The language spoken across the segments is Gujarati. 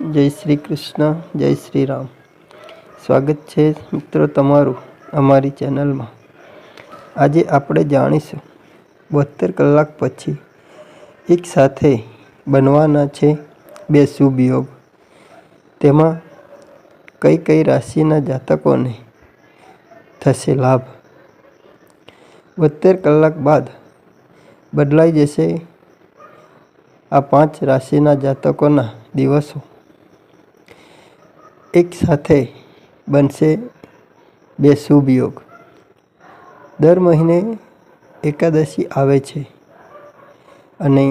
જય શ્રી કૃષ્ણ, જય શ્રી રામ. સ્વાગત છે મિત્રો તમારું અમારી ચેનલમાં. આજે આપણે જાણીશું બોતેર કલાક પછી એક સાથે બનવાના છે બે શુભ યોગ તેમાં કઈ કઈ રાશિના જાતકોને થશે લાભ? બોતેર કલાક બાદ બદલાઈ જશે આ પાંચ રાશિના જાતકોના દિવસો. એક સાથે બનશે બે શુભ યોગ દર મહિને એકાદશી આવે છે અને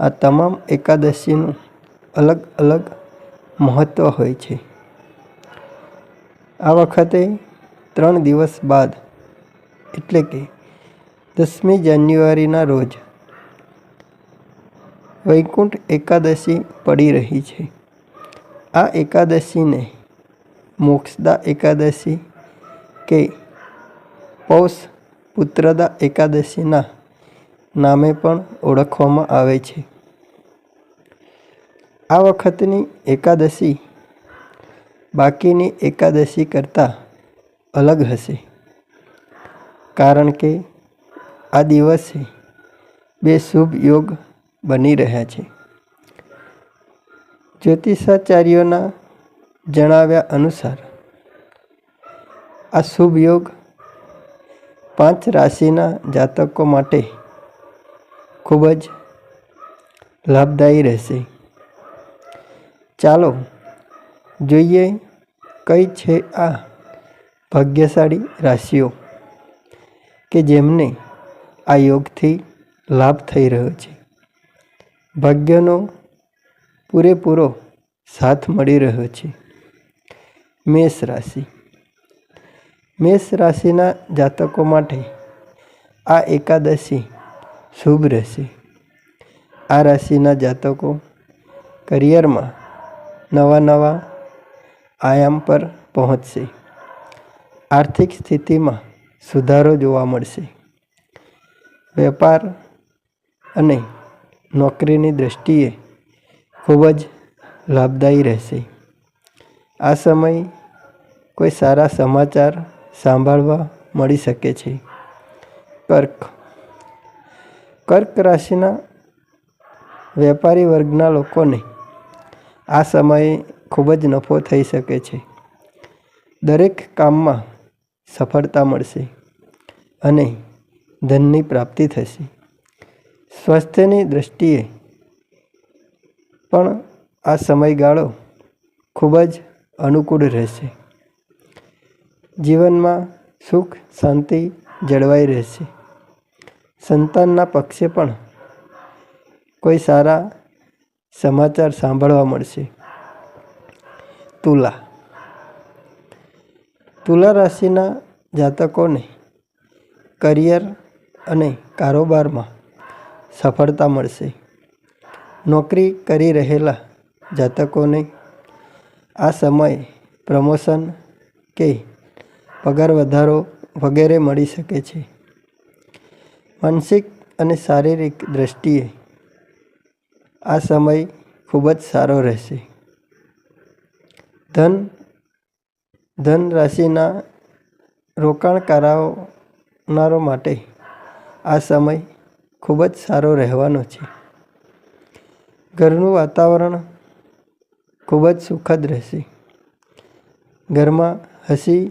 આ તમામ એકાદશીનું અલગ અલગ મહત્ત્વ હોય છે. આ વખતે ત્રણ દિવસ બાદ, એટલે કે દસમી જાન્યુઆરીના રોજ, વૈકુંઠ એકાદશી પડી રહી છે. આ એકાદશીને મોક્ષદા એકાદશી કે પૌષ પુત્રદા એકાદશીના નામે પણ ઓળખવામાં આવે છે. આ વખતની એકાદશી બાકીની એકાદશી કરતાં અલગ હશે. કારણ કે આ દિવસે બે શુભ યોગ બની રહ્યા છે. જ્યોતિષાચાર્યોના જણાવ્યા અનુસાર, આ શુભ યોગ પાંચ રાશિના જાતકો માટે ખૂબ જ લાભદાયી રહેશે. ચાલો જોઈએ કઈ છે આ ભાગ્યશાળી રાશિઓ કે જેમને આ યોગથી લાભ થઈ રહ્યો છે. ભાગ્યનો પૂરેપૂરો સાથ મળી રહ્યો છે. મેષ રાશિ. મેષ રાશિના જાતકો માટે આ એકાદશી શુભ રહેશે. આ રાશિના જાતકો કરિયરમાં નવા નવા આયામ પર પહોંચશે. આર્થિક સ્થિતિમાં સુધારો જોવા મળશે. વેપાર અને નોકરીની દૃષ્ટિએ ખૂબ જ લાભદાયી રહેશે. આ સમય કોઈ સારા સમાચાર સાંભળવા મળી શકે છે. કર્ક. કર્ક રાશિના વેપારી વર્ગના લોકોને આ સમયે ખૂબ જ નફો થઈ શકે છે. દરેક કામમાં સફળતા મળશે અને ધનની પ્રાપ્તિ થશે. સ્વાસ્થ્યની દૃષ્ટિએ પણ આ સમયગાળો ખૂબ જ અનુકૂળ રહેશે. જીવનમાં સુખ, શાંતિ જળવાઈ રહેશે. સંતાનના પક્ષે પણ કોઈ સારા સમાચાર સાંભળવા મળશે. તુલા. તુલા રાશિના જાતકોને કરિયર અને કારોબારમાં સફળતા મળશે. નોકરી કરી રહેલા જાતકોને આ સમયે પ્રમોશન કે પગાર વધારો વગેરે મળી શકે છે. માનસિક અને શારીરિક દૃષ્ટિએ આ સમય ખૂબ જ સારો રહેશે. ધન ધન રાશિના રોકાણ કરાવનારો માટે આ સમય ખૂબ જ સારો રહેવાનો છે. ઘરનું વાતાવરણ ખૂબ જ સુખદ રહેશે. ઘરમાં હસી